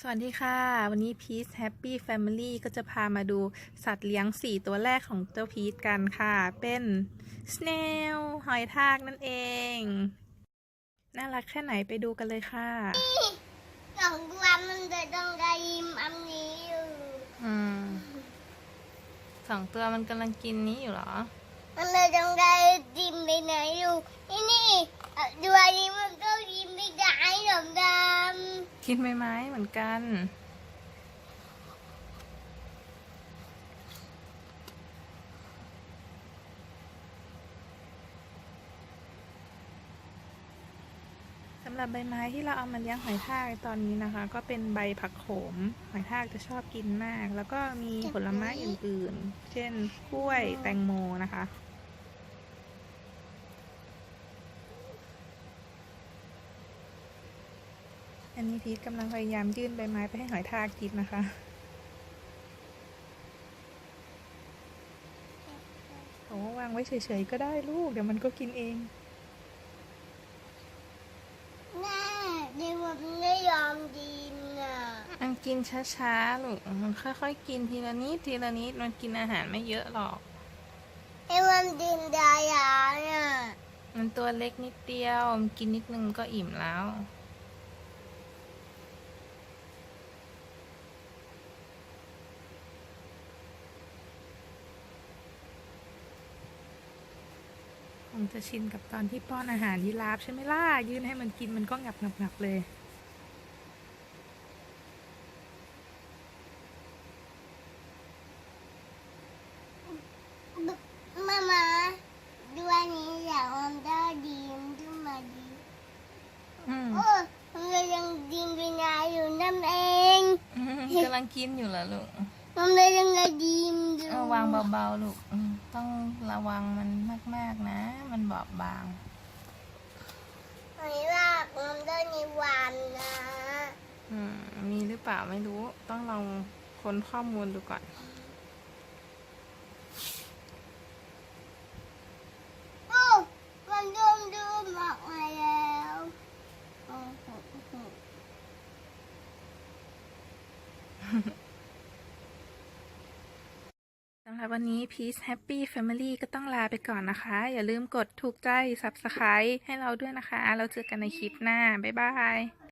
สวัสดีค่ะ วันนี้ Peace Happy Family ก็จะพามาดูสัตว์เลี้ยง 4 ตัวแรกของเจ้าพีทกันค่ะ เป็น Snail หอยทากนั่นเอง น่ารักแค่ไหนไปดูกันเลยค่ะสองตัวมันจะต้องได้ยิมอันนี้อยู่อืมสองตัวมันกำลังกินนี้อยู่เหรอ มันเลยต้องได้ยิมไปไหนอยู่ นี่นี่เอ่อตัว กินใบไม้เหมือนกัน สำหรับใบไม้ที่เราเอามาเลี้ยงหอยทากตอนนี้นะคะ ก็เป็นใบผักโขม หอยทากจะชอบกินมาก แล้วก็มีผลไม้อื่นๆ เช่นกล้วยแตงโมนะคะ อันนี้พีทกำลังพยายามยื่นใบไม้ไปให้หอยทากกินนะคะ โอ้วางไว้เฉยๆก็ได้ลูก เดี๋ยวมันก็กินเองำแม่เดี๋ยวมันไม่ยอมกินอะมันกินช้าๆลูก มันค่อยๆ กินทีละนิดทีละนิด มันกินอาหารไม่เยอะหรอกไอ้มันกินได้ยังอะมันตัวเล็กนิดเดียว มันกินนิดนึงก็อิ่มแล้ว จะชินกับตอนที่ป้อนอาหารยีราฟใช่ไหมล่ะ ยื่นให้มันกินมันก็งับงับงับเลย มามาด้วยนี้อยากมันได้ดีมขึ้นมาดีอืมโอ้มันเลยยังดินไปไหนอยู่นั่นเองอืมกำลังกินอยู่เหรอลูก มันเลยยังไงดีมอยู่เอาวางเบาๆลูกอืมต้องระวังมันมากๆนะ มันบอบบาง ไม่ว่ามันได้ในวันนะอืมมีหรือเปล่าไม่รู้ ต้องลองค้นข้อมูลดูก่อน โอ้มันเริ่มดูหมอกมาแล้วโอ้โห สำหรับวันนี้ Peace Happy Family ก็ต้องลาไปก่อนนะคะ อย่าลืมกดถูกใจ Subscribe ให้เราด้วยนะคะ เราเจอกันในคลิปหน้า บ๊ายบาย